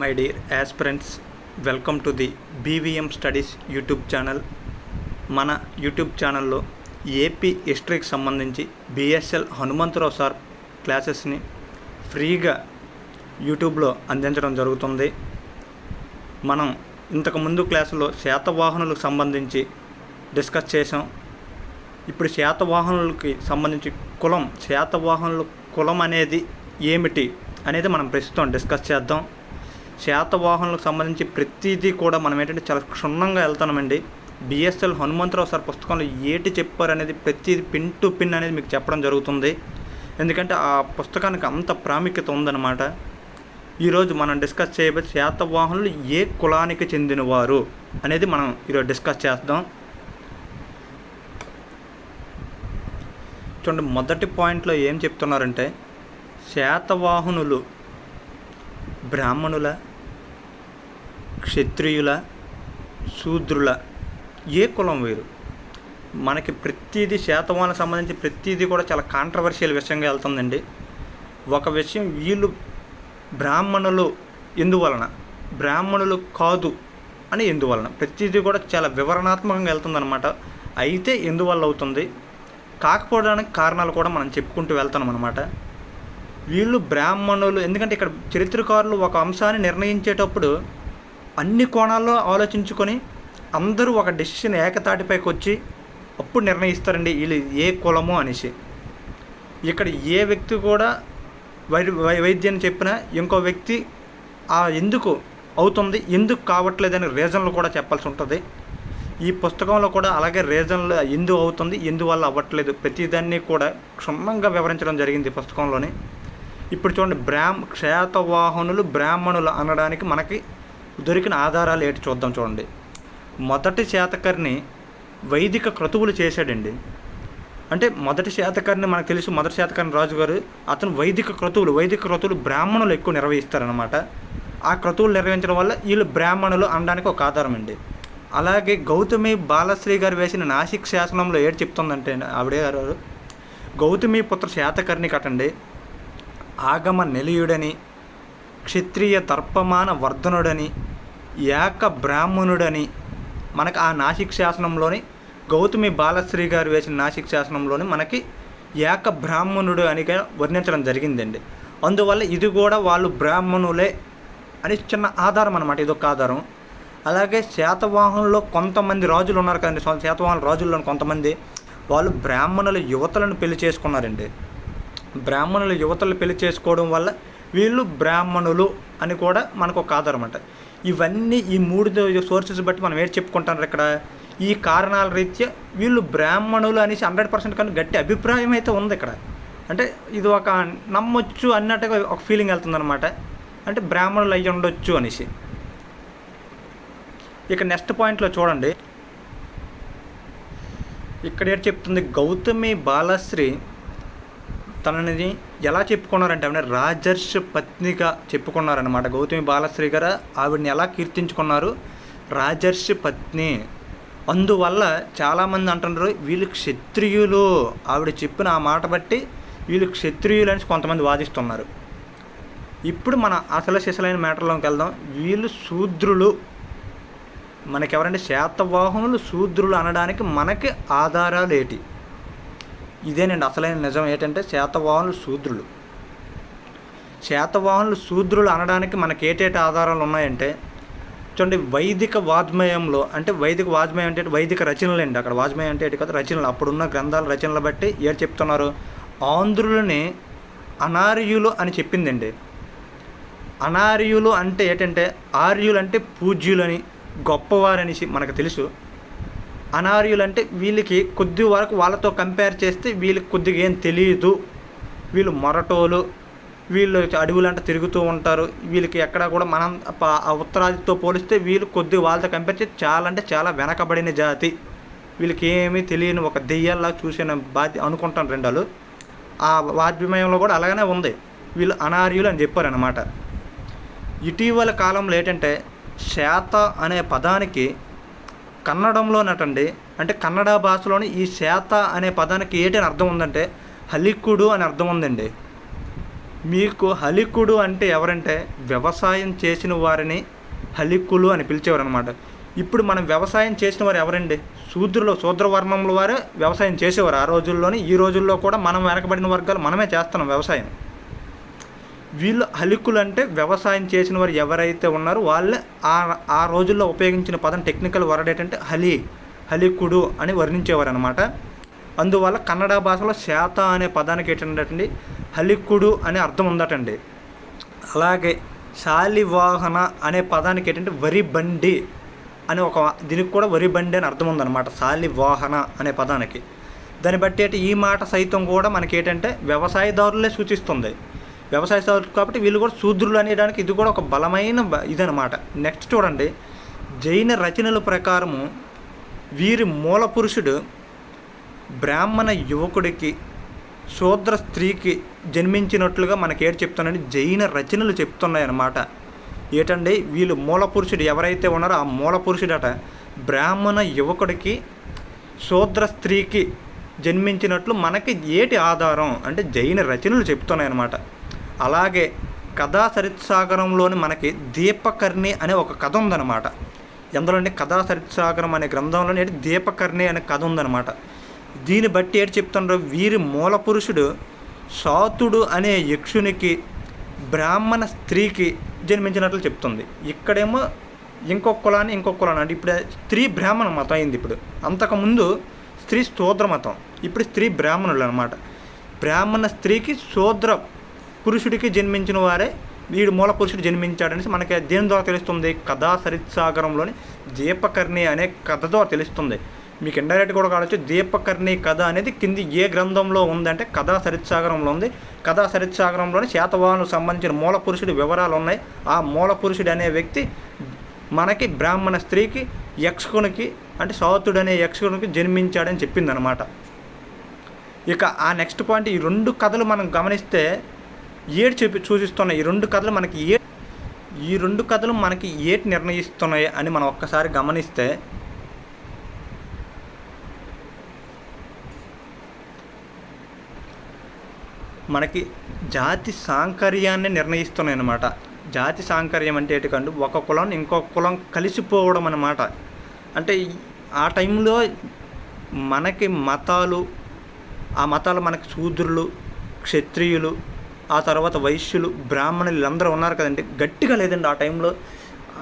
My dear aspirants welcome to the BVM studies YouTube channel మన YouTube ఛానల్లో AP హిస్టరీకి సంబంధించి బిఎస్ఎల్ హనుమంతరావు సార్ క్లాసెస్ని ఫ్రీగా యూట్యూబ్లో అందించడం జరుగుతుంది. మనం ఇంతకుముందు క్లాసులో శాతవాహనులకు సంబంధించి డిస్కస్ చేసాం ఇప్పుడు శాతవాహనులకి సంబంధించి కులం శాతవాహనుల కులం అనేది ఏమిటి అనేది మనం ప్రస్తుతం డిస్కస్ చేద్దాం. శాతవాహనులకు సంబంధించి ప్రతిదీ కూడా మనం ఏంటంటే చాలా క్షుణ్ణంగా వెళ్తున్నామండి. బిఎస్ఎల్ హనుమంతరావు సార్ పుస్తకంలో ఏటి చెప్పారు అనేది ప్రతిదీ పిన్ టు పిన్ అనేది మీకు చెప్పడం జరుగుతుంది. ఎందుకంటే ఆ పుస్తకానికి అంత ప్రాముఖ్యత ఉందన్నమాట. ఈరోజు మనం డిస్కస్ చేయబోయే శాతవాహనులు ఏ కులానికి చెందినవారు అనేది మనం ఈరోజు డిస్కస్ చేద్దాం. చూడండి మొదటి పాయింట్లో ఏం చెప్తున్నారంటే శాతవాహనులు బ్రాహ్మణుల క్షత్రియుల శూద్రుల ఏ కులం వేరు? మనకి ప్రతిదీ శాతవాహనకు సంబంధించి ప్రతిదీ కూడా చాలా కాంట్రవర్షియల్ విషయంగా వెళ్తుందండి. ఒక విషయం వీళ్ళు బ్రాహ్మణులు ఎందువలన? బ్రాహ్మణులు కాదు అని ఎందువలన? ప్రతిదీ కూడా చాలా వివరణాత్మకంగా వెళ్తుందన్నమాట. అయితే ఎందువల్ల అవుతుంది? కాకపోవడానికి కారణాలు కూడా మనం చెప్పుకుంటూ వెళ్తాం అనమాట వీళ్ళు బ్రాహ్మణులు ఎందుకంటే ఇక్కడ చరిత్రకారులు ఒక అంశాన్ని నిర్ణయించేటప్పుడు అన్ని కోణాల్లో ఆలోచించుకొని అందరూ ఒక డెసిషన్ ఏకతాటిపైకి వచ్చి అప్పుడు నిర్ణయిస్తారండి వీళ్ళు ఏ కులము అనేసి. ఇక్కడ ఏ వ్యక్తి కూడా వై వైద్యం చెప్పినా ఇంకో వ్యక్తి ఆ ఎందుకు అవుతుంది ఎందుకు కావట్లేదని రీజన్లు కూడా చెప్పాల్సి ఉంటుంది. ఈ పుస్తకంలో కూడా అలాగే రీజన్లు ఎందుకు అవుతుంది ఎందువల్ల అవ్వట్లేదు ప్రతిదాన్ని కూడా క్షుణ్ణంగా వివరించడం జరిగింది ఈ పుస్తకంలోని. ఇప్పుడు చూడండి బ్రాహ్మ క్షేతవాహనులు బ్రాహ్మణులు అనడానికి మనకి దొరికిన ఆధారాలు ఏంటి చూద్దాం చూడండి. మొదటి శాతకర్ణి వైదిక క్రతువులు చేశాడండి. అంటే మొదటి శాతకర్ణి మనకు తెలుసు మొదటి శాతకర్ణి రాజుగారు అతను వైదిక క్రతువులు వైదిక క్రతువులు బ్రాహ్మణులు ఎక్కువ నిర్వహిస్తారనమాట ఆ క్రతువులు నిర్వహించడం వల్ల వీళ్ళు బ్రాహ్మణులు అనడానికి ఒక ఆధారం అండి అలాగే గౌతమి బాలశ్రీ గారు వేసిన నాసిక్ శాసనంలో ఏడు చెప్తుందంటే ఆవిడే గారు గౌతమి పుత్ర శాతకర్ణి కటండి ఆగమ నిలయుడని క్షత్రియ తర్పమాన వర్ధనుడని ఏక బ్రాహ్మణుడని మనకు ఆ నాసిక్ శాసనంలోని గౌతమి బాలశ్రీ గారు వేసిన నాసిక్ శాసనంలోని మనకి ఏక బ్రాహ్మణుడు అనిగా వర్ణించడం జరిగిందండి. అందువల్ల ఇది కూడా వాళ్ళు బ్రాహ్మణులే అని చిన్న ఆధారం అనమాట ఇదొక ఆధారం. అలాగే శాతవాహనంలో కొంతమంది రాజులు ఉన్నారు కదండి శాతవాహన రాజుల్లో కొంతమంది వాళ్ళు బ్రాహ్మణుల యువతలను పెళ్ళి చేసుకున్నారండి. బ్రాహ్మణుల యువతలు పెళ్ళి చేసుకోవడం వల్ల వీళ్ళు బ్రాహ్మణులు అని కూడా మనకు ఒక ఆధారం అంట ఇవన్నీ ఈ మూడు సోర్సెస్ బట్టి మనం ఏం చెప్పుకుంటారు ఇక్కడ? ఈ కారణాల రీత్యా వీళ్ళు బ్రాహ్మణులు అనేసి హండ్రెడ్ పర్సెంట్ కానీ గట్టి అభిప్రాయం అయితే ఉంది ఇక్కడ. అంటే ఇది ఒక నమ్మొచ్చు అన్నట్టుగా ఒక ఫీలింగ్ వెళ్తుందనమాట అంటే బ్రాహ్మణులు అయ్యి ఉండొచ్చు అనేసి. ఇక నెక్స్ట్ పాయింట్లో చూడండి. ఇక్కడ ఏంటి చెప్తుంది? గౌతమి బాలశ్రీ తనని ఎలా చెప్పుకున్నారంటే ఆవిడ రాజర్ష పత్నిగా చెప్పుకున్నారనమాట గౌతమి బాలశ్రీ గారు ఆవిడని ఎలా కీర్తించుకున్నారు? రాజర్ష పత్ని. అందువల్ల చాలామంది అంటున్నారు వీళ్ళు క్షత్రియులు. ఆవిడ చెప్పిన ఆ మాట బట్టి వీళ్ళు క్షత్రియులు అని కొంతమంది వాదిస్తున్నారు. ఇప్పుడు మన అసలు శిశలైన మ్యాటర్లోకి వెళ్దాం. వీళ్ళు శూద్రులు. మనకెవరంటే శాతవాహనులు శూద్రులు అనడానికి మనకి ఆధారాలు ఏంటి ఇదేనండి అసలైన నిజం ఏంటంటే శాతవాహనులు శూద్రులు. శాతవాహనులు శూద్రులు అనడానికి మనకి ఏటేటి ఆధారాలు ఉన్నాయంటే చూడండి వైదిక వాజ్మయంలో అంటే వైదిక వాజ్మయం అంటే వైదిక రచనలు అండి అక్కడ. వాజ్మయం అంటే ఏంటి కదా? రచనలు. అప్పుడున్న గ్రంథాల రచనలు బట్టి ఏడు చెప్తున్నారు. ఆంధ్రులని అనార్యులు అని చెప్పిందండి. అనార్యులు అంటే ఏంటంటే ఆర్యులు అంటే పూజ్యులని గొప్పవారనేసి మనకు తెలుసు. అనార్యులు అంటే వీళ్ళకి కొద్ది వరకు వాళ్ళతో కంపేర్ చేస్తే వీళ్ళకి కొద్దిగా ఏం తెలియదు వీళ్ళు మొరటోలు వీళ్ళు అడవులంట తిరుగుతూ ఉంటారు. వీళ్ళకి ఎక్కడ కూడా మనం ఆ ఉత్తరాదితో పోలిస్తే వీళ్ళు కొద్ది వాళ్ళతో కంపేర్ చేస్తే చాలా అంటే చాలా వెనకబడిన జాతి. వీళ్ళకి ఏమీ తెలియని ఒక దెయ్యాల్లా చూసిన బాధ్య అనుకుంటాను రెండాలు. ఆ వాద్యమయంలో కూడా అలాగనే ఉంది. వీళ్ళు అనార్యులు అని చెప్పారనమాట ఇటీవల కాలంలో ఏంటంటే శాత అనే పదానికి కన్నడంలోనటండి అంటే కన్నడ భాషలోని ఈ శాత అనే పదానికి ఏటి అని అర్థం ఉందంటే హలిక్కుడు అని అర్థం ఉందండి. మీకు హలికుడు అంటే ఎవరంటే వ్యవసాయం చేసిన వారిని హలిక్కులు అని పిలిచేవారు అనమాట ఇప్పుడు మనం వ్యవసాయం చేసిన వారు ఎవరండి? శూద్రులు శూద్రవర్ణముల వారే వ్యవసాయం చేసేవారు. ఆ రోజుల్లోని ఈ రోజుల్లో కూడా మనం వెనకబడిన వర్గాలు మనమే చేస్తున్నాం వ్యవసాయం. వీళ్ళు హలికులు అంటే వ్యవసాయం చేసిన వారు ఎవరైతే ఉన్నారో వాళ్ళే ఆ ఆ రోజుల్లో ఉపయోగించిన పదం టెక్నికల్ వర్డ్ ఏంటంటే హలి హలికుడు అని వర్ణించేవారు అనమాట అందువల్ల కన్నడ భాషలో శాత అనే పదానికి ఏంటంటే హలికుడు అనే అర్థం ఉందటండి. అలాగే శాలివాహన అనే పదానికి ఏంటంటే వరి బండి అని ఒక దీనికి కూడా వరి బండి అని అర్థం ఉందన్నమాట శాలివాహన అనే పదానికి. దాన్ని బట్టి అంటే ఈ మాట సైతం కూడా మనకి ఏంటంటే వ్యవసాయదారులే సూచిస్తుంది. వ్యవసాయదారులు కాబట్టి వీళ్ళు కూడా శూద్రులు అనేయడానికి ఇది కూడా ఒక బలమైన ఇదనమాట నెక్స్ట్ చూడండి. జైన రచనల ప్రకారము వీరి మూల పురుషుడు బ్రాహ్మణ యువకుడికి శూద్ర స్త్రీకి జన్మించినట్లుగా మనకి ఏడు చెప్తున్నాయని జైన రచనలు చెప్తున్నాయి అన్నమాట ఏటండి? వీళ్ళు మూల పురుషుడు ఎవరైతే ఉన్నారో ఆ మూల పురుషుడట బ్రాహ్మణ యువకుడికి శూద్ర స్త్రీకి జన్మించినట్లు మనకి ఏటి ఆధారం? అంటే జైన రచనలు చెప్తున్నాయి అన్నమాట అలాగే కథా సరిత్సాగరంలోని మనకి దీపకర్ణి అనే ఒక కథ ఉందన్నమాట. ఎందులోని కథా సరిత్సాగరం అనే గ్రంథంలోని ఏంటి? దీపకర్ణి అనే కథ ఉందన్నమాట. దీన్ని బట్టి ఏంటి చెప్తున్నారు వీరి మూల పురుషుడు సాతుడు అనే యక్షునికి బ్రాహ్మణ స్త్రీకి జన్మించినట్లు చెప్తుంది. ఇక్కడేమో ఇంకొక కులాన్ని ఇంకొక కులాన్ని అంటే ఇప్పుడు స్త్రీ బ్రాహ్మణ మతం అయింది ఇప్పుడు. అంతకుముందు స్త్రీ శూద్ర మతం. ఇప్పుడు స్త్రీ బ్రాహ్మణులు అనమాట బ్రాహ్మణ స్త్రీకి శూద్ర పురుషుడికి జన్మించిన వారే వీడు మూల పురుషుడు జన్మించాడనేసి మనకి దేని ద్వారా తెలుస్తుంది? కథా సరిత్సాగరంలోని దీపకర్ణి అనే కథ ద్వారా తెలుస్తుంది. మీకు ఇండైరెక్ట్ కూడా కావచ్చు. దీపకర్ణి కథ అనేది కింది ఏ గ్రంథంలో ఉందంటే కథా సరిత్సాగరంలో ఉంది. కథా సరిత్సాగరంలోని శాతవాహనులకు సంబంధించిన మూల పురుషుడి వివరాలు ఉన్నాయి. ఆ మూల పురుషుడు అనే వ్యక్తి మనకి బ్రాహ్మణ స్త్రీకి యక్షకునికి అంటే సౌతుడు అనే యక్షకునికి జన్మించాడని చెప్పిందనమాట ఇక ఆ నెక్స్ట్ పాయింట్ ఈ రెండు కథలు మనం గమనిస్తే ఏడు చెప్పి సూచిస్తున్నాయి. ఈ రెండు కథలు మనకి ఏ ఈ రెండు కథలు మనకి ఏటి నిర్ణయిస్తున్నాయి అని మనం ఒక్కసారి గమనిస్తే మనకి జాతి సాంకర్యాన్ని నిర్ణయిస్తున్నాయి అన్నమాట. జాతి సాంకర్యం అంటే ఏంటికంటే ఒక కులం ఇంకో కులం కలిసిపోవడం అన్నమాట. అంటే ఆ టైంలో మనకి మతాలు ఆ మతాలు మనకి శూద్రులు క్షత్రియులు ఆ తర్వాత వైశ్యులు బ్రాహ్మణులు అందరూ ఉన్నారు కదండి. గట్టిగా లేదండి ఆ టైంలో.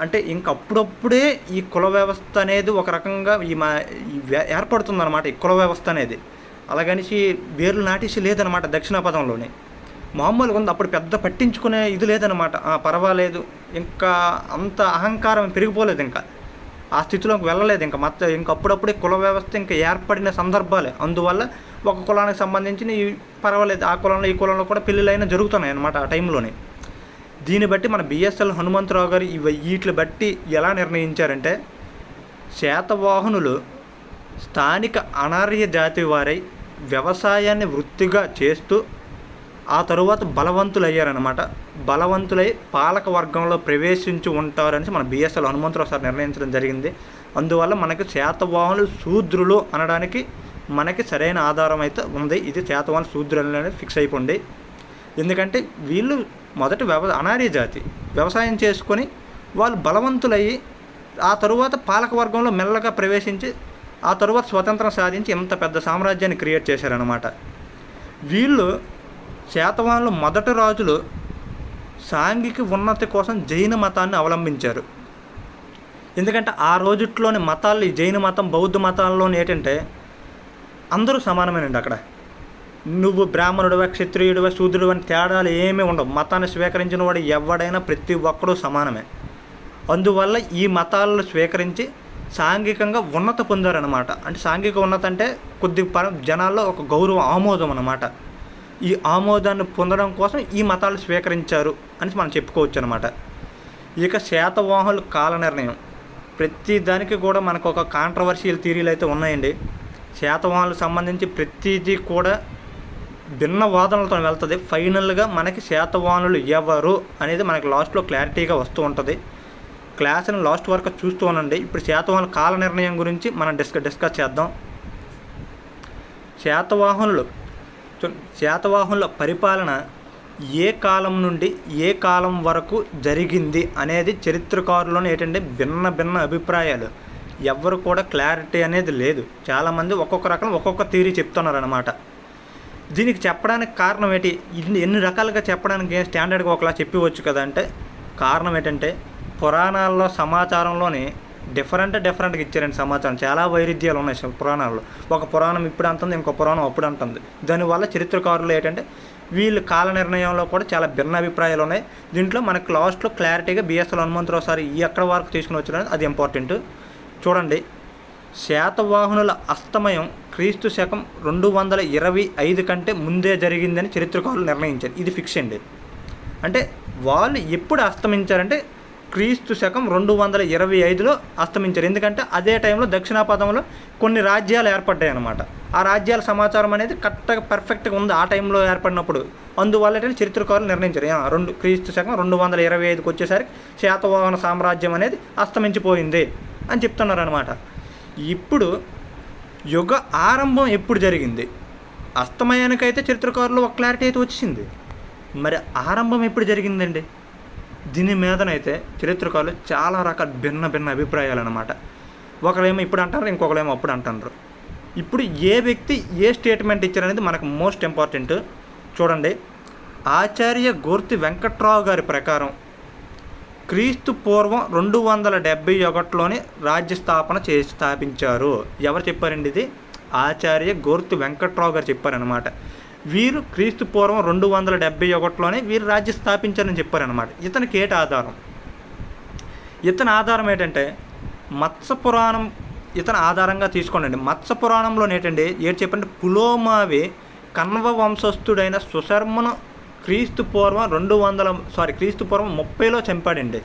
అంటే ఇంక అప్పుడప్పుడే ఈ కుల వ్యవస్థ అనేది ఒక రకంగా ఈ మా ఈ ఏర్పడుతుందన్నమాట ఈ కుల వ్యవస్థ అనేది. అలాగనేసి వేర్లు నాటేసి లేదనమాట దక్షిణ మామూలుగా ఉంది అప్పుడు పెద్ద పట్టించుకునే ఇది లేదనమాట పర్వాలేదు ఇంకా అంత అహంకారం పెరిగిపోలేదు ఇంకా. ఆ స్థితిలోకి వెళ్ళలేదు ఇంకా. మత ఇంక అప్పుడప్పుడే కుల వ్యవస్థ ఇంకా ఏర్పడిన సందర్భాలే. అందువల్ల ఒక కులానికి సంబంధించిన ఈ పర్వాలేదు. ఆ కులంలో ఈ కులంలో కూడా పెళ్ళిళ్ళైనా జరుగుతున్నాయి అనమాట ఆ టైంలోనే. దీన్ని బట్టి మన బిఎస్ఎల్ హనుమంతరావు గారు ఇవి వీటిని బట్టి ఎలా నిర్ణయించారంటే శాతవాహనులు స్థానిక అనార్య జాతి వారై వ్యవసాయాన్ని వృత్తిగా చేస్తూ ఆ తరువాత బలవంతులు అయ్యారనమాట బలవంతులై పాలక వర్గంలో ప్రవేశించి ఉంటారని మన బిఎస్ఎల్ హనుమంతరావు సార్ నిర్ణయించడం జరిగింది. అందువల్ల మనకి శాతవాహనులు శూద్రులు అనడానికి మనకి సరైన ఆధారం అయితే ఉంది. ఇది శాతవాహనులు శూద్రులు ఫిక్స్ అయిపోండి. ఎందుకంటే వీళ్ళు మొదట వ్యవ అనార్య జాతి. వ్యవసాయం చేసుకొని వాళ్ళు బలవంతులయ్యి ఆ తరువాత పాలకవర్గంలో మెల్లగా ప్రవేశించి ఆ తరువాత స్వతంత్రం సాధించి ఇంత పెద్ద సామ్రాజ్యాన్ని క్రియేట్ చేశారనమాట వీళ్ళు శాతవాన్లు మొదటి రాజులు సాంఘిక ఉన్నతి కోసం జైన మతాన్ని అవలంబించారు. ఎందుకంటే ఆ రోజుట్లోని మతాలు జైన మతం బౌద్ధ మతాల్లోని ఏంటంటే అందరూ సమానమేనండి అక్కడ. నువ్వు బ్రాహ్మణుడివా క్షత్రియుడివా శూద్రుడు అని తేడాలు ఏమీ ఉండవు. మతాన్ని స్వీకరించిన వాడు ఎవడైనా ప్రతి ఒక్కడూ సమానమే. అందువల్ల ఈ మతాలను స్వీకరించి సాంఘికంగా ఉన్నత పొందారనమాట అంటే సాంఘిక ఉన్నత అంటే కొద్ది పర జనాల్లో ఒక గౌరవం ఆమోదం అన్నమాట. ఈ ఆమోదాన్ని పొందడం కోసం ఈ మతాలు స్వీకరించారు అని మనం చెప్పుకోవచ్చు అనమాట ఇక శాతవాహులు కాల నిర్ణయం ప్రతి దానికి కూడా మనకు ఒక కాంట్రవర్షియల్ థీరీలు అయితే ఉన్నాయండి. శాతవాహనులకు సంబంధించి ప్రతిదీ కూడా భిన్న వాదనలతో వెళ్తుంది. ఫైనల్గా మనకి శాతవాహనులు ఎవరు అనేది మనకి లాస్ట్లో క్లారిటీగా వస్తూ ఉంటుంది. క్లాస్ని లాస్ట్ వరకు చూస్తూ ఉండండి. ఇప్పుడు శాతవాహనుల కాల నిర్ణయం గురించి మనం డిస్క డిస్కస్ చేద్దాం. శాతవాహనులు శాతవాహనుల పరిపాలన ఏ కాలం నుండి ఏ కాలం వరకు జరిగింది అనేది చరిత్రకారులను ఏంటంటే భిన్న భిన్న అభిప్రాయాలు. ఎవ్వరు కూడా క్లారిటీ అనేది లేదు. చాలామంది ఒక్కొక్క రకం ఒక్కొక్క థీరీ చెప్తున్నారు అనమాట దీనికి చెప్పడానికి కారణం ఏంటి? ఇన్ని ఎన్ని రకాలుగా చెప్పడానికి స్టాండర్డ్గా ఒకలా చెప్పవచ్చు కదా అంటే కారణం ఏంటంటే పురాణాల్లో సమాచారంలోని డిఫరెంట్ డిఫరెంట్గా ఇచ్చారండి సమాచారం. చాలా వైరుధ్యాలు ఉన్నాయి పురాణాల్లో. ఒక పురాణం ఇప్పుడు అంటుంది ఇంకో పురాణం అప్పుడు అంటుంది. దానివల్ల చరిత్రకారులు ఏంటంటే వీళ్ళు కాల నిర్ణయంలో కూడా చాలా భిన్న అభిప్రాయాలు ఉన్నాయి. దీంట్లో మనకు లాస్ట్లో క్లారిటీగా బిఎస్ఎల్ హనుమంతరావు సార్ ఎక్కడ వరకు తీసుకుని వచ్చిన అది ఇంపార్టెంట్. చూడండి. శాతవాహనుల అస్తమయం క్రీస్తు శకం రెండు వందల ఇరవై ఐదు కంటే ముందే జరిగిందని చరిత్రకారులు నిర్ణయించారు. ఇది ఫిక్స్ అండి. అంటే వాళ్ళు ఎప్పుడు అస్తమించారంటే క్రీస్తు శకం రెండు వందల ఇరవై ఐదులో అస్తమించారు. ఎందుకంటే అదే టైంలో దక్షిణాపథంలో కొన్ని రాజ్యాలు ఏర్పడ్డాయి అనమాట ఆ రాజ్యాల సమాచారం అనేది కరెక్ట్గా పర్ఫెక్ట్గా ఉంది ఆ టైంలో ఏర్పడినప్పుడు. అందువల్ల చరిత్రకారులు నిర్ణయించారు. రెండు క్రీస్తు శకం రెండు వందల ఇరవై ఐదుకి వచ్చేసరికి శాతవాహన సామ్రాజ్యం అనేది అస్తమించిపోయింది. అని చెప్తున్నారు అనమాట ఇప్పుడు యుగ ఆరంభం ఎప్పుడు జరిగింది? అస్తమయానికైతే చరిత్రకారులు ఒక క్లారిటీ అయితే వచ్చింది. మరి ఆరంభం ఎప్పుడు జరిగిందండి? దీని మీదనైతే చరిత్రకారులు చాలా రకాల భిన్న భిన్న అభిప్రాయాలు అనమాట ఒకరేమో ఇప్పుడు అంటారు ఇంకొకరేమో అప్పుడు అంటారు ఇప్పుడు ఏ వ్యక్తి ఏ స్టేట్మెంట్ ఇచ్చారనేది మనకు మోస్ట్ ఇంపార్టెంట్ చూడండి ఆచార్య గోర్తి వెంకట్రావు గారి ప్రకారం క్రీస్తు పూర్వం రెండు వందల డెబ్బై ఒకటిలోనే రాజ్య స్థాపన చేసి స్థాపించారు. ఎవరు చెప్పారండి ఇది? ఆచార్య గోర్తి వెంకట్రావు గారు చెప్పారనమాట వీరు క్రీస్తు పూర్వం రెండు వందల డెబ్బై ఒకటిలోనే వీరు రాజ్యం స్థాపించారని చెప్పారనమాట ఇతనికి ఏటి ఆధారం? ఇతని ఆధారం ఏంటంటే మత్స్య పురాణం ఇతని ఆధారంగా తీసుకోండి మత్స్య పురాణంలో ఏంటంటే ఏడు చెప్పండి? పులోమావి కన్వ వంశస్థుడైన సుశర్మను క్రీస్తు పూర్వం రెండు వందల సారీ క్రీస్తు పూర్వం ముప్పైలో చంపాడండి.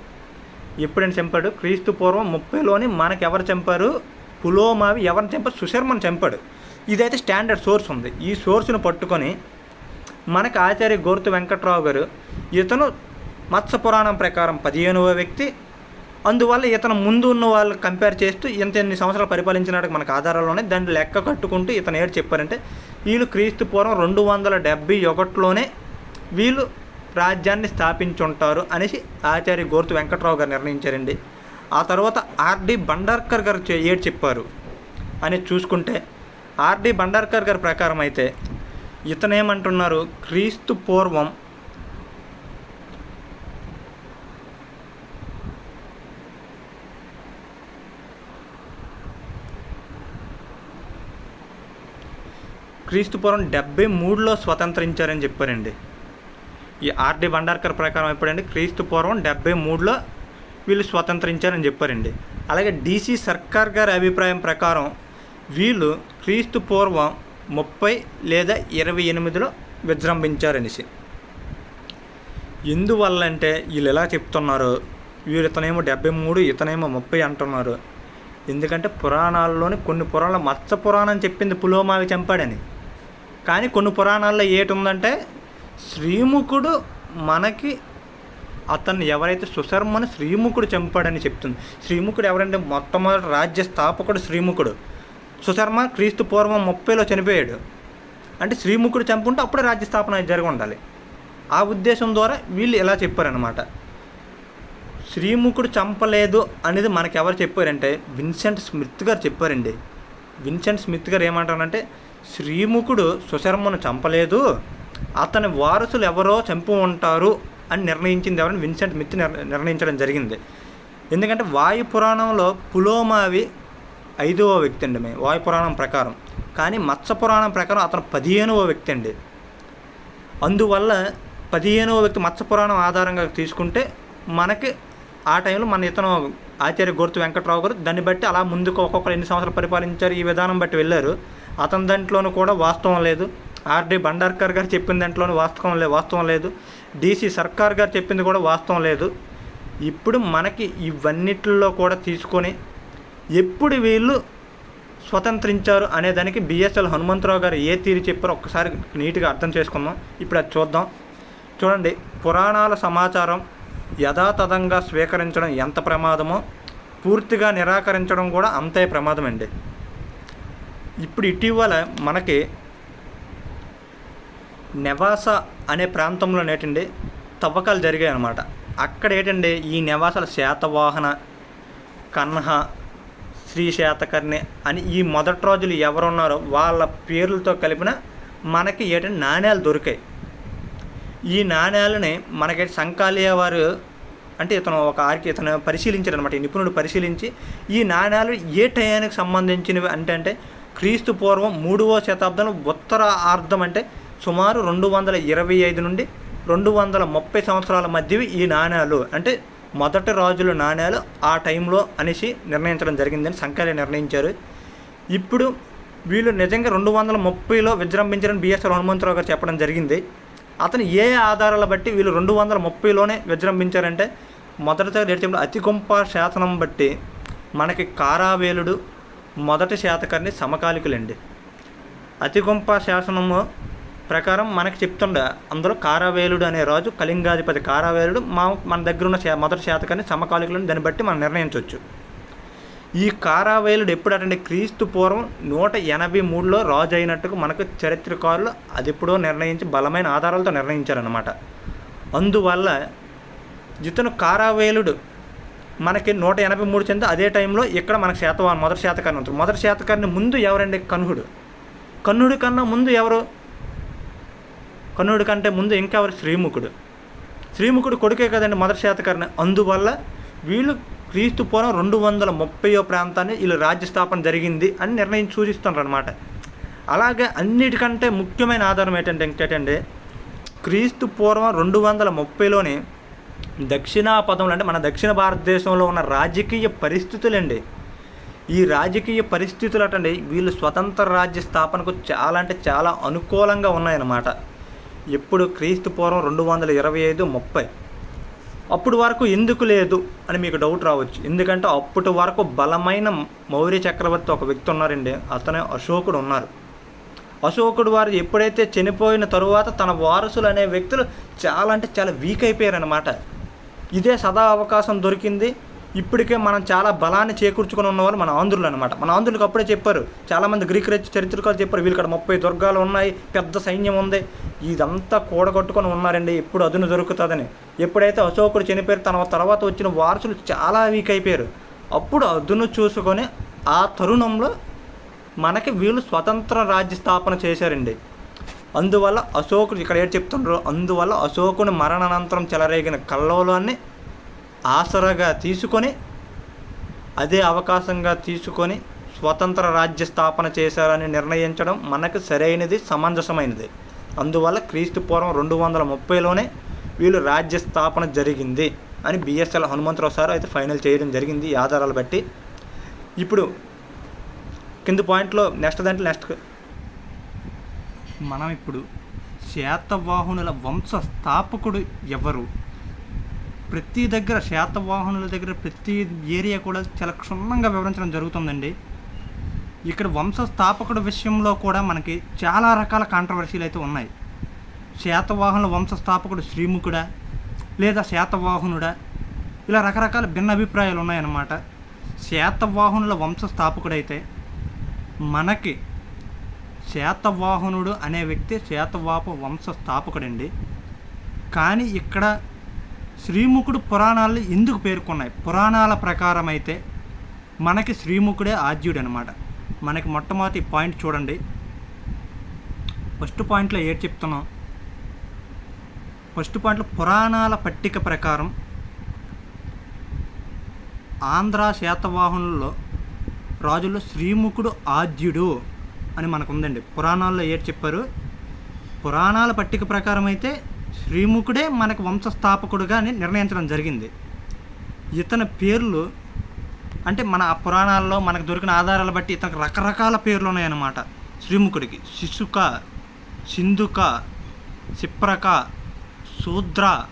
ఎప్పుడైనా చంపాడు? క్రీస్తు పూర్వం ముప్పైలోని మనకి ఎవరు చంపారు? పులోమావి ఎవరిని చంపారు? సుశర్మను చంపాడు. ఇదైతే స్టాండర్డ్ సోర్స్ ఉంది. ఈ సోర్స్ను పట్టుకొని మనకు ఆచార్య గోర్తు వెంకట్రావు గారు ఇతను మత్స్య పురాణం ప్రకారం పదిహేనవ వ్యక్తి. అందువల్ల ఇతను ముందు ఉన్న వాళ్ళు కంపేర్ చేస్తూ ఇంత ఎన్ని సంవత్సరాలు పరిపాలించినట్టు మనకు ఆధారాలు ఉన్నాయి. దాన్ని లెక్క కట్టుకుంటూ ఇతను ఏడు చెప్పారంటే వీళ్ళు క్రీస్తు పూర్వం రెండు వందల డెబ్బై ఒకటిలోనే వీళ్ళు రాజ్యాన్ని స్థాపించుంటారు అనేసి ఆచార్య గోర్తు వెంకట్రావు గారు నిర్ణయించారండి. ఆ తర్వాత ఆర్డి బండార్కర్ గారు చే- ఏడు చెప్పారు. అని చూసుకుంటే ఆర్డి బండార్కర్ గారి ప్రకారం అయితే ఇతను ఏమంటున్నారు క్రీస్తు పూర్వం క్రీస్తు పూర్వం డెబ్బై మూడులో స్వతంత్రించారని చెప్పారండి. ఈ ఆర్డి భండార్కర్ ప్రకారం ఎప్పుడండి? క్రీస్తు పూర్వం డెబ్బై మూడులో వీళ్ళు స్వతంత్రించారని చెప్పారండి. అలాగే డీసీ సర్కార్ గారి అభిప్రాయం ప్రకారం వీళ్ళు క్రీస్తు పూర్వం ముప్పై లేదా ఇరవై ఎనిమిదిలో విజృంభించారనేసి. ఎందువల్ల అంటే వీళ్ళు ఎలా చెప్తున్నారు? వీళ్ళు ఇతనేమో డెబ్బై మూడు ఇతనేమో ముప్పై అంటున్నారు. ఎందుకంటే పురాణాల్లోని కొన్ని పురాణాలు మత్స్య పురాణం చెప్పింది పులోమావి చంపాడని. కానీ కొన్ని పురాణాల్లో ఏటి ఉందంటే శ్రీముఖుడు మనకి అతన్ని ఎవరైతే సుశర్మను శ్రీముఖుడు చంపాడని చెప్తుంది. శ్రీముఖుడు ఎవరంటే మొట్టమొదటి రాజ్య స్థాపకుడు శ్రీముఖుడు. సుశర్మ క్రీస్తు పూర్వం ముప్పైలో చనిపోయాడు. అంటే శ్రీముఖుడు చంపుంటే అప్పుడే రాజ్య స్థాపన జరిగి ఉండాలి. ఆ ఉద్దేశం ద్వారా వీళ్ళు ఇలా చెప్పారనమాట శ్రీముఖుడు చంపలేదు అనేది మనకి ఎవరు చెప్పారంటే విన్సెంట్ స్మిత్ గారు చెప్పారండి. విన్సెంట్ స్మిత్ గారు ఏమంటారంటే శ్రీముఖుడు సుశర్మను చంపలేదు అతని వారసులు ఎవరో చంపు ఉంటారు అని నిర్ణయించింది ఎవరని విన్సెంట్ మిత్తి నిర్- నిర్ణయించడం జరిగింది. ఎందుకంటే వాయు పురాణంలో పులోమావి ఐదవ వ్యక్తి అండి మేము వాయు పురాణం ప్రకారం. కానీ మత్స్య పురాణం ప్రకారం అతను పదిహేనవ వ్యక్తి అండి. అందువల్ల పదిహేనవ వ్యక్తి మత్స్య పురాణం ఆధారంగా తీసుకుంటే మనకి ఆ టైంలో మన ఇతను ఆచార్య గుర్తు వెంకట్రావు గారు దాన్ని బట్టి అలా ముందుకు ఒక్కొక్కరు ఎన్ని సంవత్సరాలు పరిపాలించారు ఈ విధానం బట్టి వెళ్ళారు. అతని దాంట్లోనూ కూడా వాస్తవం లేదు. ఆర్డి బండార్కర్ గారు చెప్పిన దాంట్లోనూ వాస్తవం లేదు వాస్తవం లేదు. డీసీ సర్కార్ గారు చెప్పింది కూడా వాస్తవం లేదు. ఇప్పుడు మనకి ఇవన్నిటిలో కూడా తీసుకొని ఎప్పుడు వీళ్ళు స్వతంత్రించారు అనే దానికి బిఎస్ఎల్ హనుమంతరావు గారు ఏ తీరు చెప్పారో ఒక్కసారి నీట్గా అర్థం చేసుకుందాం. ఇప్పుడు అది చూద్దాం. చూడండి పురాణాల సమాచారం యథాతథంగా స్వీకరించడం ఎంత ప్రమాదమో పూర్తిగా నిరాకరించడం కూడా అంతే ప్రమాదం అండి ఇప్పుడు ఇటీవల మనకి నెవాసా అనే ప్రాంతంలో ఏంటండి తవ్వకాలు జరిగాయి అన్నమాట అక్కడ ఏంటండి ఈ నివాసాల శాతవాహన కన్హ శ్రీ శాతకర్ణి అని ఈ మొదటి రోజులు ఎవరున్నారో వాళ్ళ పేర్లతో కలిపిన మనకి ఏంటంటే నాణ్యాలు దొరికాయి. ఈ నాణ్యాలని మనకి సంకాలియ వారు అంటే ఇతను ఒక ఆర్కి ఇతను పరిశీలించారు అనమాట నిపుణుడు పరిశీలించి ఈ నాణ్యాలు ఏ టయానికి సంబంధించినవి అంటే అంటే క్రీస్తు పూర్వం మూడవ శతాబ్దం ఉత్తర అర్థం అంటే సుమారు రెండు వందల ఇరవై ఐదు నుండి రెండు వందల ముప్పై సంవత్సరాల మధ్యవి ఈ నాణ్యాలు అంటే మొదటి రాజుల నాణ్యాలు ఆ టైంలో అనేసి నిర్ణయించడం జరిగిందని సంఖ్యలు నిర్ణయించారు. ఇప్పుడు వీళ్ళు నిజంగా రెండు వందల ముప్పైలో విజృంభించారని బిఎస్ఆర్ హనుమంతరావు గారు చెప్పడం జరిగింది. అతను ఏ ఆధారాల బట్టి వీళ్ళు రెండు వందల ముప్పైలోనే విజృంభించారంటే మొదటిసారి నేర్చుకుంటే అతిగుంప శాసనం బట్టి మనకి కారావేలుడు మొదటి శాతకర్ణి సమకాలికులండి. అతిగుంప శాసనము ప్రకారం మనకి చెప్తుండ అందులో కారావేలుడు అనే రాజు కళింగాధిపతి కారావేలుడు మా మన దగ్గర ఉన్న శా- మొదటి శాతకాన్ని సమకాలికులను దాన్ని బట్టి మనం నిర్ణయించవచ్చు ఈ కారావేలుడు ఎప్పుడంటే క్రీస్తు పూర్వం నూట ఎనభై మూడులో రాజు అయినట్టుగా మనకు చరిత్రకారులు అది ఎప్పుడో నిర్ణయించి బలమైన ఆధారాలతో నిర్ణయించారన్నమాట. అందువల్ల ఇతను కారావేలుడు. మనకి నూట ఎనభై మూడు చెంది అదే టైంలో ఇక్కడ మనకు శాతవాన్ మొదటి శాతకాన్ని ఉంటుంది. మొదటి శాతకాన్ని ముందు ఎవరండి? కన్హుడు కన్నుడి కన్నా ముందు ఎవరు? కర్ణుడి కంటే ముందు ఇంకెవరు? శ్రీముఖుడు. శ్రీముఖుడు కొడుకే కదండి మొదటి శాతకర్ణి. అందువల్ల వీళ్ళు క్రీస్తు పూర్వం రెండు వందల ముప్పయో ప్రాంతాన్ని వీళ్ళు రాజ్య స్థాపన జరిగింది అని నిర్ణయం సూచిస్తున్నారు అనమాట అలాగే అన్నిటికంటే ముఖ్యమైన ఆధారం ఏంటంటే ఏంటంటే క్రీస్తు పూర్వం రెండు వందల ముప్పైలోని దక్షిణాపదంలో అంటే మన దక్షిణ భారతదేశంలో ఉన్న రాజకీయ పరిస్థితులండి. ఈ రాజకీయ పరిస్థితులు అటండి వీళ్ళు స్వతంత్ర రాజ్య స్థాపనకు చాలా అంటే చాలా అనుకూలంగా ఉన్నాయన్నమాట. ఎప్పుడు క్రీస్తు పూర్వం రెండు వందల ఇరవై ఐదు ముప్పై. అప్పుడు వరకు ఎందుకు లేదు అని మీకు డౌట్ రావచ్చు. ఎందుకంటే అప్పటి వరకు బలమైన మౌర్య చక్రవర్తి ఒక వ్యక్తి ఉన్నారండి. అతనే అశోకుడు ఉన్నారు. అశోకుడు వారు ఎప్పుడైతే చనిపోయిన తరువాత తన వారసులు అనే వ్యక్తులు చాలా అంటే చాలా వీక్ అయిపోయారనమాట ఇదే సదా అవకాశం దొరికింది. ఇప్పటికే మనం చాలా బలాన్ని చేకూర్చుకొని ఉన్నవాళ్ళు మన ఆంధ్రులు అనమాట మన ఆంధ్రులకు అప్పుడే చెప్పారు. చాలామంది గ్రీక్ రచ చరిత్రకాలు చెప్పారు వీళ్ళు ఇక్కడ ముప్పై దుర్గాలు ఉన్నాయి పెద్ద సైన్యం ఉంది. ఇదంతా కూడగట్టుకొని ఉన్నారండి ఎప్పుడు అదును దొరుకుతుందని. ఎప్పుడైతే అశోకుడు చనిపోయారు తన తర్వాత వచ్చిన వారసులు చాలా వీక్ అయిపోయారు. అప్పుడు అదును చూసుకొని ఆ తరుణంలో మనకి వీళ్ళు స్వతంత్ర రాజ్య స్థాపన చేశారండి. అందువల్ల అశోకుడు ఇక్కడ ఏం చెప్తుండ్రో అందువల్ల అశోకుని మరణానంతరం చెలరేగిన కల్లోలాన్ని ఆసరాగా తీసుకొని అదే అవకాశంగా తీసుకొని స్వతంత్ర రాజ్య స్థాపన చేశారని నిర్ణయించడం మనకు సరైనది సమంజసమైనది. అందువల్ల క్రీస్తు పూర్వం రెండు వందల ముప్పైలోనే వీళ్ళు రాజ్య స్థాపన జరిగింది అని బిఎస్ఎల్ హనుమంతరావు సార్ అయితే ఫైనల్ చేయడం జరిగింది ఈ ఆధారాలు బట్టి. ఇప్పుడు కింద పాయింట్లో నెక్స్ట్ దాంట్లో నెక్స్ట్ మనం ఇప్పుడు శాతవాహనుల వంశ స్థాపకుడు ఎవరు? ప్రతి దగ్గర శాతవాహనుల దగ్గర ప్రతి ఏరియా కూడా చాలా క్షుణ్ణంగా వివరించడం జరుగుతుందండి. ఇక్కడ వంశ స్థాపకుడు విషయంలో కూడా మనకి చాలా రకాల కాంట్రవర్సీలు అయితే ఉన్నాయి. శాతవాహనుల వంశ స్థాపకుడు శ్రీముఖుడా లేదా శాతవాహనుడా ఇలా రకరకాల భిన్న అభిప్రాయాలు ఉన్నాయన్నమాట. శాతవాహనుల వంశ స్థాపకుడైతే మనకి శాతవాహనుడు అనే వ్యక్తి శాతవాప వంశ స్థాపకుడండి కానీ ఇక్కడ శ్రీముఖుడు పురాణాలు ఎందుకు పేర్కొన్నాయి? పురాణాల ప్రకారం అయితే మనకి శ్రీముఖుడే ఆద్యుడు అనమాట మనకి మొట్టమొదటి పాయింట్ చూడండి. ఫస్ట్ పాయింట్లో ఏడు చెప్తున్నాం? ఫస్ట్ పాయింట్లో పురాణాల పట్టిక ప్రకారం ఆంధ్ర శాతవాహనుల్లో రాజుల్లో శ్రీముఖుడు ఆద్యుడు అని మనకు ఉందండి పురాణాల్లో ఏడు చెప్పారు? పురాణాల పట్టిక ప్రకారం అయితే శ్రీముఖుడే మనకు వంశస్థాపకుడుగా అని నిర్ణయించడం జరిగింది. ఇతని పేర్లు అంటే మన పురాణాల్లో మనకు దొరికిన ఆధారాలు బట్టి ఇతనికి రకరకాల పేర్లు ఉన్నాయన్నమాట. శ్రీముఖుడికి శిశుక సింధుక సిప్రక శూద్ర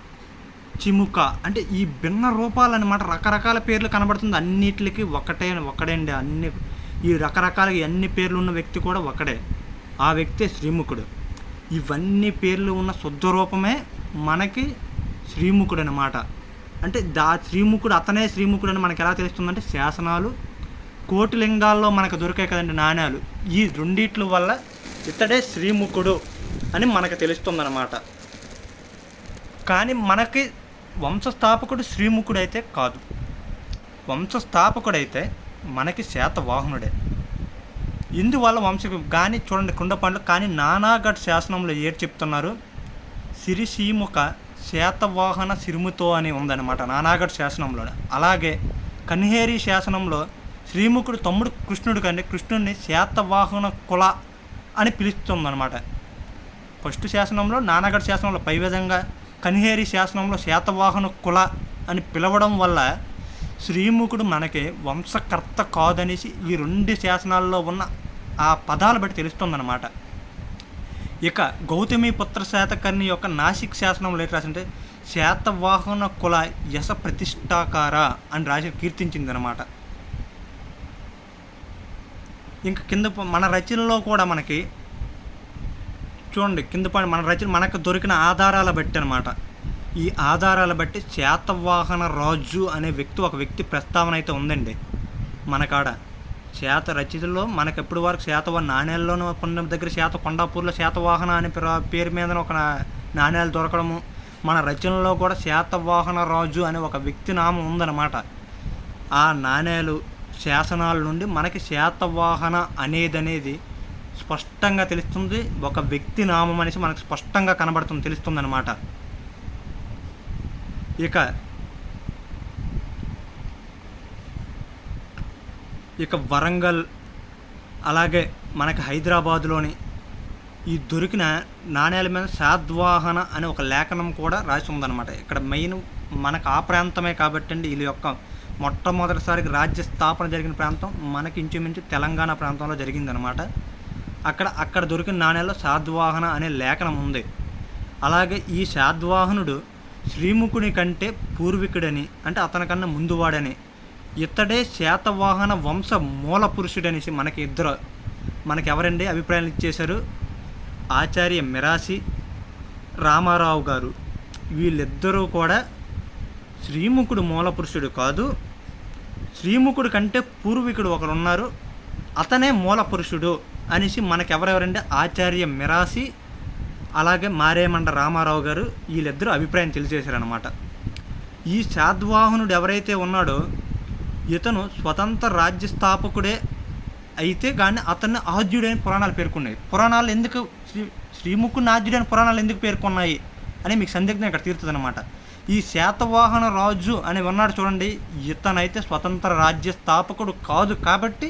చిముక అంటే ఈ భిన్న రూపాలు అనమాట రకరకాల పేర్లు కనబడుతుంది. అన్నిటికి ఒకటే ఒకటే అండి అన్ని ఈ రకరకాల అన్ని పేర్లు ఉన్న వ్యక్తి కూడా ఒకడే. ఆ వ్యక్తే శ్రీముఖుడు. ఇవన్నీ పేర్లు ఉన్న శుద్ధ రూపమే మనకి శ్రీముఖుడు అనమాట అంటే దా శ్రీముఖుడు అతనే శ్రీముఖుడు అని మనకు ఎలా తెలుస్తుందంటే శాసనాలు కోటి లింగాల్లో మనకు దొరికాయి కదండి నాణ్యాలు. ఈ రెండిట్ల వల్ల ఇతడే శ్రీముఖుడు అని మనకు తెలుస్తుందన్నమాట. కానీ మనకి వంశస్థాపకుడు శ్రీముఖుడు అయితే కాదు. వంశస్థాపకుడైతే మనకి శాతవాహనుడే. ఇందువల్ల వంశ కానీ చూడండి కుండపండ్లు కానీ నానాగఢ్ శాసనంలో ఏడు చెప్తున్నారు? సిరిసీముఖ శాతవాహన సిరుముతో అని ఉందన్నమాట నానాగఢ్ శాసనంలో అలాగే కన్హేరి శాసనంలో శ్రీముఖుడు తమ్ముడు కృష్ణుడు కంటే కృష్ణుడిని శాతవాహన కుల అని పిలుస్తుందన్నమాట. ఫస్ట్ శాసనంలో నానాగఢ్ శాసనంలో పై విధంగా కన్హేరి శాసనంలో శాతవాహన కుల అని పిలవడం వల్ల శ్రీముఖుడు మనకి వంశకర్త కాదనేసి ఈ రెండు శాసనాల్లో ఉన్న ఆ పదాలు బట్టి తెలుస్తుందన్నమాట. ఇక గౌతమి పుత్ర శాతకర్ణి యొక్క నాసిక్ శాసనంలో ఏంటి రాసింటే శాతవాహన కుల యశ ప్రతిష్టాకార అని రాసి కీర్తించిందనమాట ఇంకా కింద మన రచనలో కూడా మనకి చూడండి కింద పడి మన రచన మనకు దొరికిన ఆధారాల బట్టి అనమాట ఈ ఆధారాల బట్టి శాతవాహన రాజు అనే వ్యక్తి ఒక వ్యక్తి ప్రస్తావన అయితే ఉందండి. మన కాడ శాత రచయితల్లో మనకి ఎప్పుడు వరకు శాతవాహన నాణ్యాల్లోనూ కొండ దగ్గర శాత కొండాపూర్లో శాతవాహన అనే పేరు- పేరు మీద ఒక నాణ్యాలు దొరకడము. మన రచనలో కూడా శాతవాహన రాజు అనే ఒక వ్యక్తి నామం ఉందన్నమాట. ఆ నాణ్యాలు శాసనాల నుండి మనకి శాతవాహన అనేది అనేది స్పష్టంగా తెలుస్తుంది. ఒక వ్యక్తి నామం అనేసి మనకు స్పష్టంగా కనబడుతుంది తెలుస్తుంది అనమాట ఇక ఇక వరంగల్ అలాగే మనకి హైదరాబాదులోని ఈ దొరికిన నాణ్యాల మీద శాద్వాహన అనే ఒక లేఖనం కూడా రాసి ఉందన్నమాట. ఇక్కడ మెయిన్ మనకు ఆ ప్రాంతమే కాబట్టి అండి వీళ్ళ యొక్క మొట్టమొదటిసారికి రాజ్య స్థాపన జరిగిన ప్రాంతం మనకి ఇంచుమించు తెలంగాణ ప్రాంతంలో జరిగిందనమాట అక్కడ అక్కడ దొరికిన నాణ్యాల్లో శాద్వాహన అనే లేఖనం ఉంది. అలాగే ఈ శాద్వాహనుడు శ్రీముఖుని కంటే పూర్వీకుడని అంటే అతనికన్నా ముందువాడని ఇతడే శాతవాహన వంశ మూల పురుషుడనేసి మనకి ఇద్దరు. మనకి ఎవరండి అభిప్రాయాలు ఇచ్చేశారు? ఆచార్య మిరాసి రామారావు గారు. వీళ్ళిద్దరూ కూడా శ్రీముఖుడు మూల పురుషుడు కాదు. శ్రీముఖుడు కంటే పూర్వీకుడు ఒకరు ఉన్నారు అతనే మూల పురుషుడు అనేసి మనకెవరెవరంటే ఆచార్య మిరాసి అలాగే మారేమండ రామారావు గారు. వీళ్ళిద్దరూ అభిప్రాయం తెలియజేశారనమాట ఈ శాద్వాహనుడు ఎవరైతే ఉన్నాడో ఇతను స్వతంత్ర రాజ్య స్థాపకుడే అయితే కానీ అతన్ని ఆద్యుడైన పురాణాలు పేర్కొన్నాయి. పురాణాలు ఎందుకు శ్రీ శ్రీముఖుని ఆద్యుడని పురాణాలు ఎందుకు పేర్కొన్నాయి అని మీకు సందిగ్ధం ఇక్కడ తీరుతుందన్నమాట. ఈ శాతవాహన రాజు అని ఉన్నాడు చూడండి ఇతనైతే స్వతంత్ర రాజ్య స్థాపకుడు కాదు కాబట్టి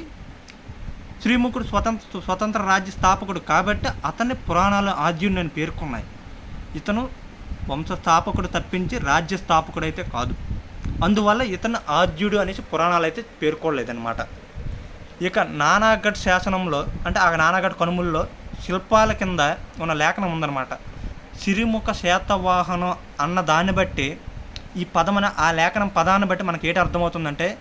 శ్రీముఖుడు స్వతంత్ర స్వతంత్ర రాజ్య స్థాపకుడు కాబట్టి అతన్ని పురాణాలు ఆద్యుడిని అని పేర్కొన్నాయి. ఇతను వంశ స్థాపకుడు తప్పించి రాజ్య స్థాపకుడు అయితే కాదు. అందువల్ల ఇతను ఆర్జుడు అనేసి పురాణాలు అయితే పేర్కోలేదన్నమాట ఇక నానాగఢ్ శాసనంలో అంటే ఆ నానాగఢ్ కనుమల్లో శిల్పాల కింద ఉన్న లేఖనం ఉందన్నమాట. సిరిముఖ శాతవాహనం అన్న దాన్ని బట్టి ఈ పదమన ఆ లేఖనం పదాన్ని బట్టి మనకి ఏంటి అర్థమవుతుందంటే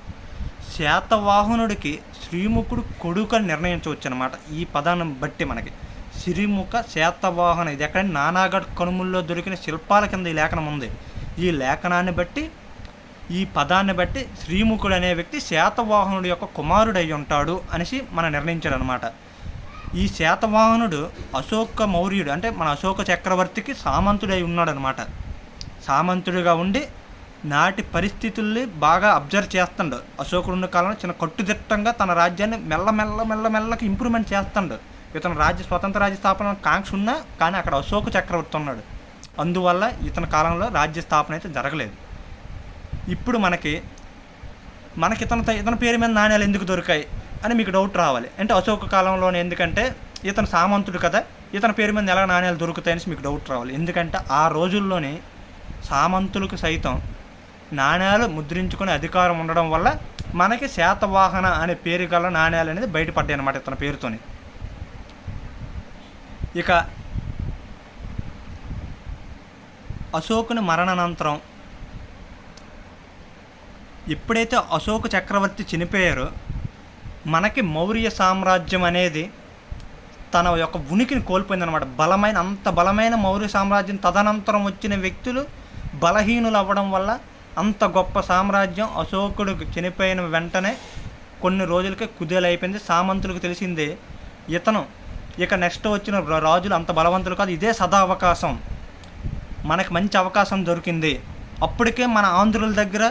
శాతవాహనుడికి శ్రీముఖుడు కొడుకు అని నిర్ణయించవచ్చు అనమాట ఈ పదాన్ని బట్టి మనకి. సిరిముఖ శాతవాహన ఇది ఎక్కడ నానాగఢ్ కనుమల్లో దొరికిన శిల్పాల కింద ఈ లేఖనం ఉంది. ఈ లేఖనాన్ని బట్టి ఈ పదాన్ని బట్టి శ్రీముఖుడు అనే వ్యక్తి శాతవాహనుడు యొక్క కుమారుడు అయి ఉంటాడు అనేసి మనం నిర్ణయించాడు అనమాట ఈ శాతవాహనుడు అశోక మౌర్యుడు అంటే మన అశోక చక్రవర్తికి సామంతుడై ఉన్నాడనమాట సామంతుడిగా ఉండి నాటి పరిస్థితుల్ని బాగా అబ్జర్వ్ చేస్తాడు. అశోకుడు ఉన్న కాలంలో చిన్న కట్టుదిట్టంగా తన రాజ్యాన్ని మెల్లమెల్ల మెల్లమెల్లకి ఇంప్రూవ్మెంట్ చేస్తాడు. ఇతను రాజ్య స్వతంత్ర రాజ్య స్థాపన కాంక్ష ఉన్నా కానీ అక్కడ అశోక చక్రవర్తి ఉన్నాడు. అందువల్ల ఇతని కాలంలో రాజ్య స్థాపన అయితే జరగలేదు. ఇప్పుడు మనకి మనకి ఇతను ఇతని పేరు మీద నాణ్యాలు ఎందుకు దొరికాయి అని మీకు డౌట్ రావాలి. అంటే అశోక కాలంలోనే ఎందుకంటే ఇతను సామంతుడు కదా ఇతని పేరు మీద ఎలా నాణ్యాలు దొరుకుతాయని మీకు డౌట్ రావాలి. ఎందుకంటే ఆ రోజుల్లోనే సామంతులకు సైతం నాణ్యాలు ముద్రించుకునే అధికారం ఉండడం వల్ల మనకి శాతవాహన అనే పేరు గల నాణ్యాలు అనేది బయటపడ్డాయి అనమాట ఇతని పేరుతోని. ఇక అశోకుని మరణానంతరం ఎప్పుడైతే అశోక చక్రవర్తి చనిపోయారో మనకి మౌర్య సామ్రాజ్యం అనేది తన యొక్క ఉనికిని కోల్పోయిందనమాట బలమైన అంత బలమైన మౌర్య సామ్రాజ్యం తదనంతరం వచ్చిన వ్యక్తులు బలహీనులు అవ్వడం వల్ల అంత గొప్ప సామ్రాజ్యం అశోకుడు చనిపోయిన వెంటనే కొన్ని రోజులకే కుదేలైపోయింది. సామంతులకు తెలిసిందే ఇతను ఇక నెక్స్ట్ వచ్చిన రాజులు అంత బలవంతులు కాదు. ఇదే సదా అవకాశం మనకి మంచి అవకాశం దొరికింది. అప్పటికే మన ఆంధ్రుల దగ్గర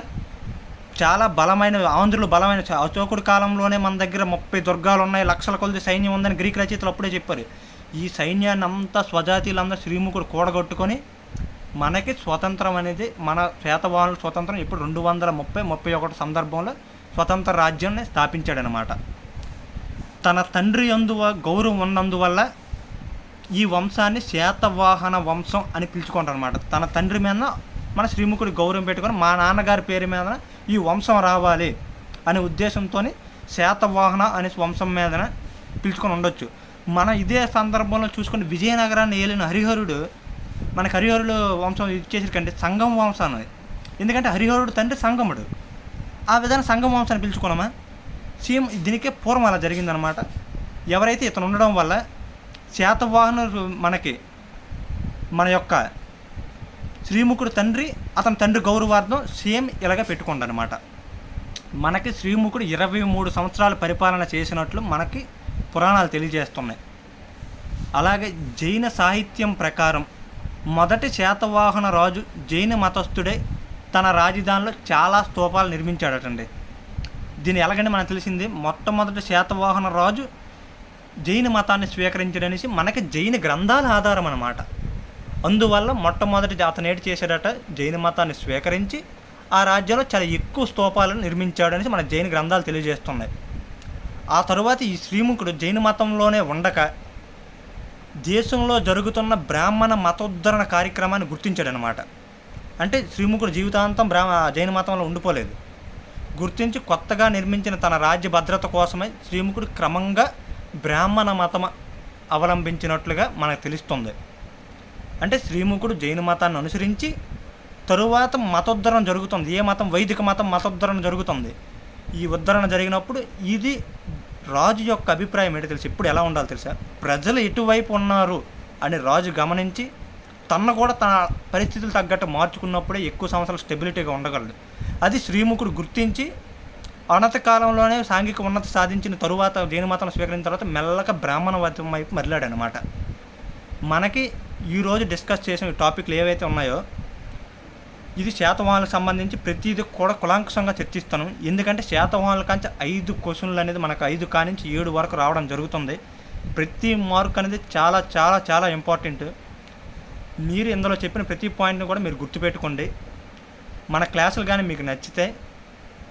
చాలా బలమైన ఆంధ్రులు బలమైన చ- అశోకుడి కాలంలోనే మన దగ్గర ముప్పై దుర్గాలు ఉన్నాయి లక్షల కొలది సైన్యం ఉందని గ్రీక్ రచయితలు అప్పుడే చెప్పారు. ఈ సైన్యాన్ని అంతా స్వజాతీయులందరూ శ్రీముఖుడు కూడగొట్టుకొని మనకి స్వతంత్రం అనేది మన శ్వేతవాహనుల స్వతంత్రం ఇప్పుడు రెండు వందల ముప్పై ముప్పై ఒకటి సందర్భంలో స్వతంత్ర రాజ్యాన్ని స్థాపించాడనమాట తన తండ్రి అందువ గౌరవం ఉన్నందువల్ల ఈ వంశాన్ని శాతవాహన వంశం అని పిలుచుకుంటారు అనమాట తన తండ్రి మీద మన శ్రీముఖుడి గౌరవం పెట్టుకొని మా నాన్నగారి పేరు మీద ఈ వంశం రావాలి అనే ఉద్దేశంతో శాతవాహన అనే వంశం మీదన పిలుచుకొని ఉండొచ్చు. మన ఇదే సందర్భంలో చూసుకుని విజయనగరాన్ని ఏలిన హరిహరుడు మనకి హరిహరుడు వంశం ఇచ్చేసరికంటే సంగం వంశం ఎందుకంటే హరిహరుడు తండ్రి సంగముడు. ఆ విధంగా సంగం వంశాన్ని పిలుచుకున్నామా? సేమ్ దీనికే పూర్వం అలా జరిగిందనమాట ఎవరైతే ఇతను ఉండడం వల్ల శాతవాహనులు మనకి మన యొక్క శ్రీముఖుడు తండ్రి అతని తండ్రి గౌరవార్థం సేమ్ ఇలాగ పెట్టుకుండనమాట. మనకి శ్రీముఖుడు ఇరవై మూడు సంవత్సరాలు పరిపాలన చేసినట్లు మనకి పురాణాలు తెలియజేస్తున్నాయి. అలాగే జైన సాహిత్యం ప్రకారం మొదటి శాతవాహన రాజు జైన మతస్థుడే తన రాజధానిలో చాలా స్తూపాలు నిర్మించాడటండి. దీని ఎలాగని మనకు తెలిసింది? మొట్టమొదటి శాతవాహన రాజు జైన మతాన్ని స్వీకరించడనేసి మనకి జైన గ్రంథాల ఆధారం అన్నమాట. అందువల్ల మొట్టమొదటి అతనేటి చేశాడట జైన మతాన్ని స్వీకరించి ఆ రాజ్యంలో చాలా ఎక్కువ స్తూపాలను నిర్మించాడనేసి మన జైన గ్రంథాలు తెలియజేస్తున్నాయి. ఆ తరువాత ఈ శ్రీముఖుడు జైన మతంలోనే ఉండక దేశంలో జరుగుతున్న బ్రాహ్మణ మతోద్ధరణ కార్యక్రమాన్ని గుర్తించాడనమాట. అంటే శ్రీముఖుడు జీవితాంతం బ్రాహ్మ జైన మతంలో ఉండిపోలేదు. గుర్తించి కొత్తగా నిర్మించిన తన రాజ్య భద్రత కోసమై శ్రీముఖుడు క్రమంగా బ్రాహ్మణ మతం అవలంబించినట్లుగా మనకు తెలుస్తుంది. అంటే శ్రీముఖుడు జైన మతాన్ని అనుసరించి తరువాత మతోద్ధరణ జరుగుతుంది. ఏ మతం? వైదిక మతం మతోద్ధరణ జరుగుతుంది. ఈ ఉద్ధరణ జరిగినప్పుడు ఇది రాజు యొక్క అభిప్రాయం ఏంటో తెలుసు? ఇప్పుడు ఎలా ఉండాలి తెలుసా? ప్రజలు ఎటువైపు ఉన్నారు అని రాజు గమనించి తన కూడా తన పరిస్థితులు తగ్గట్టు మార్చుకున్నప్పుడే ఎక్కువ సంవత్సరాలు స్టెబిలిటీగా ఉండగలడు. అది శ్రీముఖుడు గుర్తించి అనత కాలంలోనే సాంఘిక ఉన్నతి సాధించిన తరువాత జైన మతం స్వీకరించిన తర్వాత మెల్లగా బ్రాహ్మణ మతం వైపు మరలాడనమాట. మనకి ఈరోజు డిస్కస్ చేసిన టాపిక్లు ఏవైతే ఉన్నాయో ఇది శాతవాహనులకు సంబంధించి ప్రతిదీ కూడా కులాంకుషంగా చర్చిస్తాను. ఎందుకంటే శాతవాహనుల కంటే ఐదు క్వశ్చన్లు అనేది మనకు ఐదు కానించి ఏడు వరకు రావడం జరుగుతుంది. ప్రతి మార్క్ అనేది చాలా చాలా చాలా ఇంపార్టెంట్ మీరు ఇందులో చెప్పిన ప్రతి పాయింట్ని కూడా మీరు గుర్తుపెట్టుకోండి. మన క్లాసులు కానీ మీకు నచ్చితే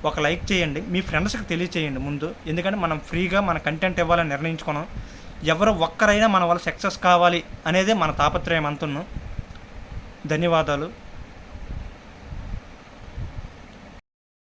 ఒక లైక్ చేయండి. మీ ఫ్రెండ్స్కి తెలియచేయండి ముందు. ఎందుకంటే మనం ఫ్రీగా మన కంటెంట్ ఇవ్వాలని నిర్ణయించుకున్నాం. ఎవరు ఒక్కరైనా మన వల్ల సక్సెస్ కావాలి అనేదే మన తాపత్రయం అంటున్నాం ధన్యవాదాలు.